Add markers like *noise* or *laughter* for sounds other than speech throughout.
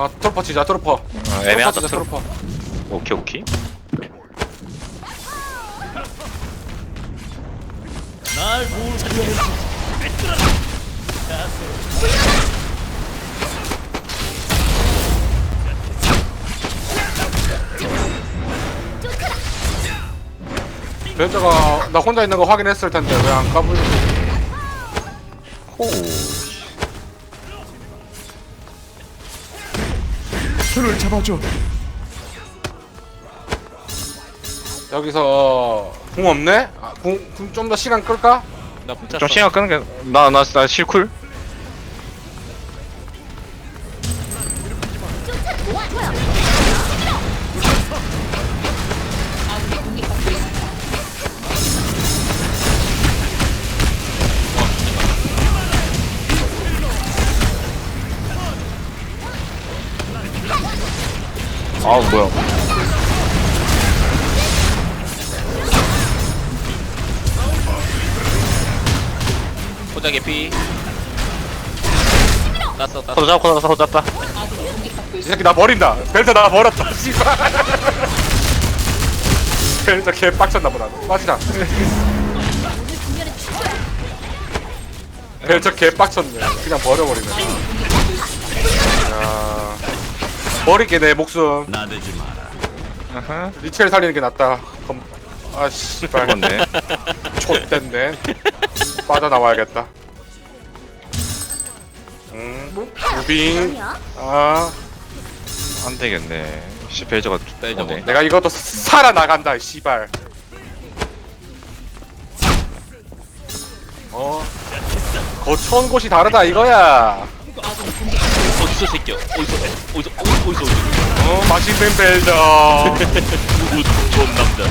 아 트로퍼 치자 트로퍼. 어, 애매하다 트로퍼 치자, 트로퍼. 트로퍼. 오케이 오케이. 날 벤저가 나 혼자 있는 거 확인했을 텐데 왜 안 까불지? 호 손을 잡아줘. 여기서 궁 없네? 아, 궁 좀 더 시간 끌까? 나 붙였어. 좀 시간 끄는 게 나 나 나 실쿨 아우 뭐야. 포장 개피. 땄어. 호도 잡고 호도 잡고 잡다. 이 새끼 나 버린다. 벤저 나 버렸다 *laughs* 씨발. 벤저 개 빡쳤나 보다. 빠지자. 벤저 개 빡쳤네. 그냥 버려버리네. 야 버릴게 내 목숨. 나대지 마라. 아하. 리첼 살리는 게 낫다. 검... 아 씨발. 그건데 좆됐네. 빠져나와야겠다. 음 무빙. 아안 되겠네. 씨 벨저가 벨저가 오네. 내가 이것도 살아나간다 이 씨발. 어? 거쳐온 곳이 다르다 이거야 어디서 새끼야? 어디서 어디서 어디서 어디서 어디서? 어 맛있는 벨저 *laughs* 우 좋은 남자.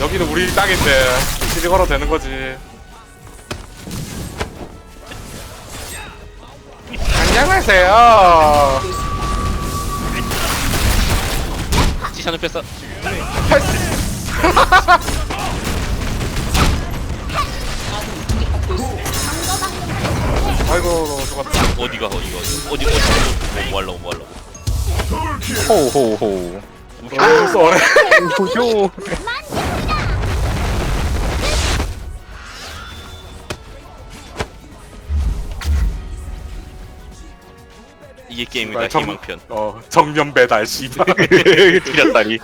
*laughs* 여기는 우리 땅인데 시리 걸어도 되는 거지 안녕하세요 지샤는 뺐어. 아이 *laughs* 고 죽었다 어디가 어디가 어디 어디 어디 뭐 하려고 뭐 하려고. 호호호 오 쏘래 호효 이게 게임이다 정- 희망편. 어 정면 배달 씨발 *laughs* 틀렸다리